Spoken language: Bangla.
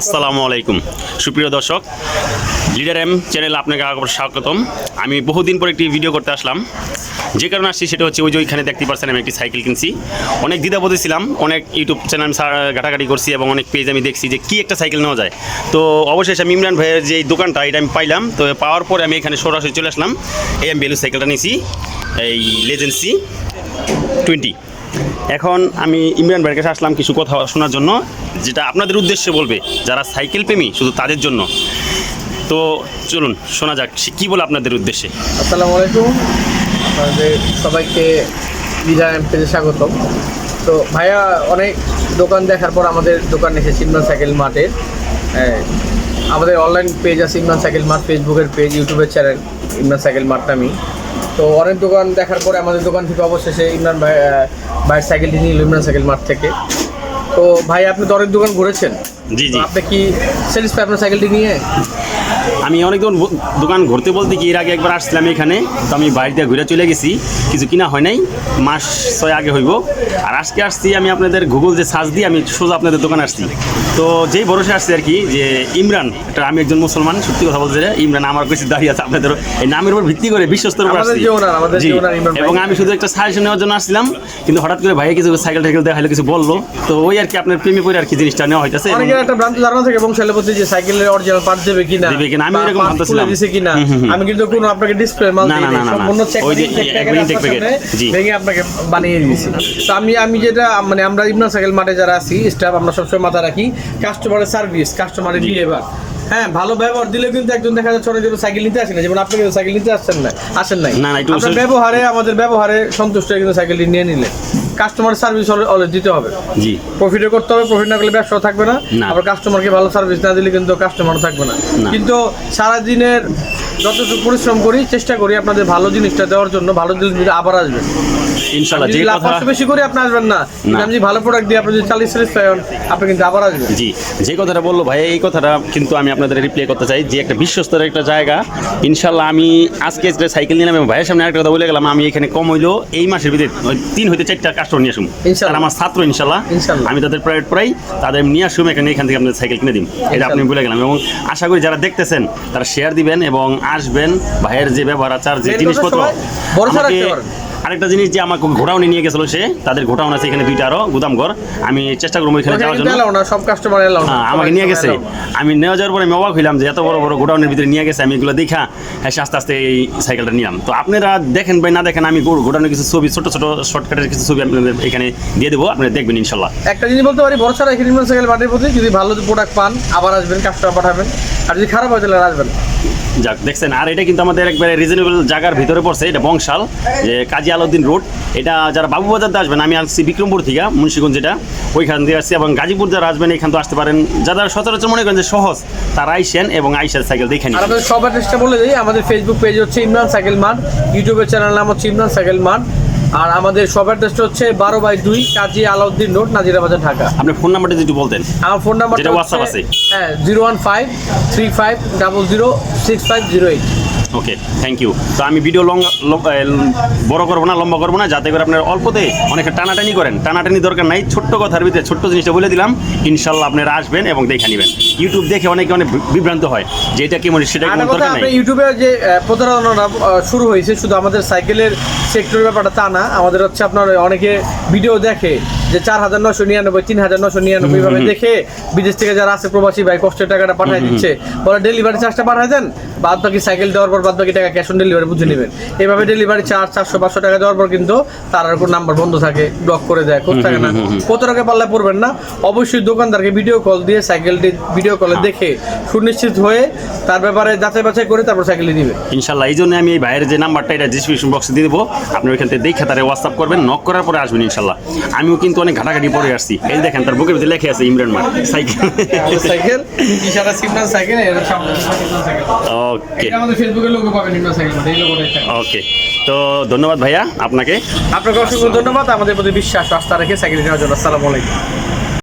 আসসালামু আলাইকুম। সুপ্রিয় দর্শক, লিডার এম চ্যানেল আপনাকে আবার স্বাগতম। আমি বহুদিন পর একটি ভিডিও করতে আসলাম। যে কারণে আসছি সেটা হচ্ছে ওই যে ওইখানে দেখতে পাচ্ছেন আমি একটি সাইকেল কিনছি। অনেক দ্বিধাবোধে ছিলাম, অনেক ইউটিউব চ্যানেল আমি ঘাটাঘাটি করছি এবং অনেক পেজ আমি দেখছি যে কি একটা সাইকেল নেওয়া যায়। তো অবশেষে আমি ইমরান ভাইয়ের যে দোকানটা, এটা আমি পাইলাম। তো পাওয়ার পরে আমি এখানে সরাসরি চলে আসলাম। এই আমি বেলু সাইকেলটা নিয়েছি, এই লেজেন্সি টোয়েন্টি এখন আমি ইমরান ভাইয়ের কাছে আসলাম কিছু কথা শোনার জন্য। যেটা আপনাদের উদ্দেশ্যে বলবে যারা সাইকেল প্রেমী শুধু তাদের জন্য। তো চলুন শোনা যাক সে কী বলে আপনাদের উদ্দেশ্যে? আসসালামু আলাইকুম। আপনাদের সবাইকে বিদায় এমপিতে স্বাগত তো ভাইয়া অনেক দোকান দেখার পর আমাদের দোকান এসেছে ইমরান সাইকেল হ্যাঁ, আমাদের অনলাইন পেজ আছে ইমরান সাইকেল মার্ট ফেসবুকের পেজ ইউটিউবের চ্যানেল ইমরান সাইকেল মার্ট আমি তো অনেক দোকান দেখার পরে আমাদের দোকান থেকে অবশেষে ইমরান ভাই ভাইয়ের সাইকেলটি নিয়ে এলো ইমরান সাইকেল মার্ট থেকে। তো ভাই আপনি তো অনেক দোকান ঘুরেছেন? জি জি। আপনি কি স্যাটিসফাই আপনার সাইকেলটি নিয়ে? আমি অনেক দোকান দোকান ঘুরতে বলতে কি এর আগে একবার আসছিলাম এখানে তো আমি বাড়িতে ঘুরে চলে গেছি। কিছু কিনা হয় নাই মাস ছয় আগে হইব। আর আজকে আসছি আমি আপনাদের গুগল যে সার্চ দিয়ে আমি সোজা আপনাদের দোকানে আসছি। তো যেই ভরসা আসছে আর কি যে ইমরান এটা আমি একজন মুসলমান সত্যি কথা বলতে ইমরান আমার কাছে দাঁড়িয়ে আছে আপনাদের এই নামের উপর ভিত্তি করে বিশ্বস্তর উপর আসছি। এবং আমি শুধু একটা সাজেশন নেওয়ার জন্য আসছিলাম কিন্তু হঠাৎ করে ভাইয়া কিছু সাইকেল টাইকেল দেখাইলো কিছু বলল। তো ওই আর কি আপনার প্রেমে পড়ে আর কি জিনিসটা নেওয়া হইতেছে একটা ভ্রান্ত ধারণা থাকে এবং ছেলেপতি যে সাইকেলের অরিজিনাল পার্ট দেবে কিনা দেবে কিনা, আমি এরকম ভাবতেছিলাম। দিছে কিনা। আমি কিন্তু কোনো আপনাকে ডিসপ্লে মাল দিই না, সম্পূর্ণ চেক ওই যে। ভেঙে আপনাকে বানিয়ে দিয়েছি। তো আমি আমি যেটা মানে আমরা ইমরান সাইকেল মাঠে যারা আছি স্টাফ আমরা সবসময় মাথা রাখি কাস্টমারের সার্ভিস কাস্টমারের বিহেভিয়ার হ্যাঁ ভালো ব্যবহার দিলে কিন্তু একজন দেখা যাচ্ছে অনেক সাইকেল নিতে আসে না যেমন আপনি কিন্তু সাইকেল নিতে আসছেন না আসেন নাই। আপনার ব্যবহারে আমাদের ব্যবহারে সন্তুষ্ট কিন্তু সাইকেলটি নিয়ে নিলেন। কাস্টমার সার্ভিস দিতে হবে। জি। প্রফিটে করতে হবে প্রফিট না করলে ব্যবসা থাকবে না। আবার কাস্টমারকে ভালো সার্ভিস না দিলে কিন্তু কাস্টমার থাকবে না। কিন্তু সারাদিনের যতটুকু পরিশ্রম করি চেষ্টা করি আপনাদের ভালো জিনিসটা দেওয়ার জন্য ভালো জিনিস আবার আসবেন ইনশাল্লাহ আমি যে কথা বেশি করে আপনি আসবেন না। আমি ভালো প্রোডাক্ট দিই আপনি যদি চালিয়ে স্যাটিসফাই হন আপনি কিন্তু আবার আসবেন। জি যে কথাটা বলল ভাই এই কথাটা কিন্তু আমি আপনাদের রিপ্লাই করতে চাই যে একটা বিশ্বস্তর একটা জায়গা। ইনশাল্লাহ আমি আজকে যে সাইকেল নিলাম এবং ভাইয়ের সামনে একটা কথা বলে গেলাম আমি এখানে কম হইল এই মাসের ভিতরে তিন হইতে চারটা কাস্টমার নিয়ে আসুন। ইনশাল্লাহ। তারা আমার ছাত্র ইনশাল্লাহ। আমি তাদের প্রাইভেট পড়াই তাদের নিয়ে আসুন এখানে এখান থেকে আপনাদের সাইকেল কিনে দিন এটা আপনি বলে গেলাম। এবং আশা করি যারা দেখতেছেন তারা শেয়ার দিবেন এবং আসবেন। ভাইয়ের যে ব্যবহার আচার যে জিনিসপত্র আরেকটা জিনিস যে আমাকে ঘোড়াউনি নিয়ে গেছিল সে তাদের ঘোড়াউন আছে এখানে দুইটা আরও গুদামঘর আমি চেষ্টা করব এখানে যাওয়ার জন্য। না সব কাস্টমার এলাও না। হ্যাঁ, আমাকে নিয়ে গেছে। আমি নেওয়া যাওয়ার পরে আমি অবাক হইলাম যে এত বড় বড় গোডাউনের ভিতরে নিয়ে গেছে আমি এগুলো দেখা হ্যাঁ আস্তে আস্তে এই সাইকেলটা নিলাম। তো আপনারা দেখেন ভাই না দেখেন আমি গোডাউনের কিছু ছবি ছোট ছোট শর্টকাটের কিছু ছবি আপনাদের এখানে দিয়ে দেবো আপনারা দেখবেন ইনশাল্লাহ। একটা জিনিস বলতে পারি ভরসা রাখি সাইকেল মাঠের প্রতি যদি ভালো প্রোডাক্ট পান আবার আসবেন কাস্টমার পাঠাবেন। আর যদি খারাপ হয় তাহলে আসবেন। যাক দেখছেন আর এটা কিন্তু আমাদের একবারে রিজনেবল জায়গার ভিতরে পড়ছে এটা বংশাল যে কাজী আলাউদ্দিন রোড। এটা যারা বাবুবাজার দিয়ে আসবেন আমি আসছি বিক্রমপুর থেকে মুন্সিগঞ্জ যেটা ওইখান দিয়ে আসছি এবং গাজীপুর যারা আসবেন এখান তো আসতে পারেন। যারা সচরাচর মনে করেন যে সহজ তারা আইসেন এবং আইসার সাইকেল দেখে নিন। আমাদের সব অ্যাড্রেসটা বলে দিই আমাদের ফেসবুক পেজ হচ্ছে ইমরান সাইকেল মার্ট ইউটিউবের চ্যানেল নাম হচ্ছে ইমরান সাইকেল মার্ট আর আমাদের সব অ্যাড্রেসটা হচ্ছে বারো বাই দুই কাজী আলাউদ্দিন রোড নাজিরা বাজার ঢাকা। আপনি ফোন নাম্বারটা যদি বলতেন। আমার ফোন নাম্বার যেটা WhatsApp আছে। হ্যাঁ zero one five three five double zero six five zero eight okay thank you তো আমি ভিডিও লং বড় করব না লম্বা করব না যাতে করে আপনার অল্পতে অনেকটা টানাটানি করেন। টানাটানি দরকার নাই ছোট্ট কথার ভিতরে ছোট্ট জিনিসটা বলে দিলাম। ইনশাল্লাহ আপনারা আসবেন এবং দেখে নেবেন। ইউটিউব দেখে অনেকে অনেক বিভ্রান্ত হয় যে এটা কেমন সেটা কোনো দরকার আপনার নাই ইউটিউবে যে আহ, প্রতারণাটা শুরু হয়েছে শুধু আমাদের সাইকেলের সেক্টরের ব্যাপারটা তা না আমাদের হচ্ছে আপনার অনেকে ভিডিও দেখে। যে চার হাজার নশো নিরানব্বই তিন হাজার নশো নিরানব্বই ভাবে দেখে বিদেশ থেকে যারা আছে প্রবাসী ভাই কষ্টের টাকাটা পাঠিয়ে দিচ্ছে। বলে ডেলিভারি চার্জটা পাঠিয়ে দেন বাদ বাকি সাইকেল দেওয়ার পর বাদ বাকি টাকা ক্যাশ অন ডেলিভারি বুঝে নেবেন। এইভাবে ডেলিভারি চার্জ চারশো পাঁচশো টাকা দেওয়ার পর কিন্তু তার আর কোনো নাম্বার বন্ধ থাকে ব্লক করে দেয় খোঁজ থাকে না। কত টাকা পাল্লা পড়বেন না? অবশ্যই দোকানদারকে ভিডিও কল দিয়ে সাইকেলটি ভিডিও কলে দেখে সুনিশ্চিত হয়ে তার ব্যাপারে যাচাই বাছাই করে তারপর সাইকেলটি দিবে। ইনশাল্লাহ এই জন্য আমি এই ভাইয়ের যে নাম্বারটা এটা ডিসক্রিপশন বক্সে দিয়ে দেবো। আপনি ওইখান থেকে দেখে তারা হোয়াটসঅ্যাপ করবেন নক করার পরে আসবেন ইনশাল্লাহ। আমিও কিন্তু অনেক ঘাটাঘাটি পরে আসছি। এই দেখেন তার বুকের ভিতরে লেখে আছে ইমরান মার সাইকেল। সাইকেল? ইশারা সিগন্যাল সাইকেল এর ওকে এটা আমাদের ফেসবুকের লোগো পাবেন ইমরান সাইকেল। এই লোগোটা ওকে তো ধন্যবাদ ভাইয়া আপনাকে। আপনাকে অসংখ্য ধন্যবাদ আমাদের প্রতি বিশ্বাস আস্থা রেখে সাইকেল নেওয়ার জন্য। আসসালামু আলাইকুম।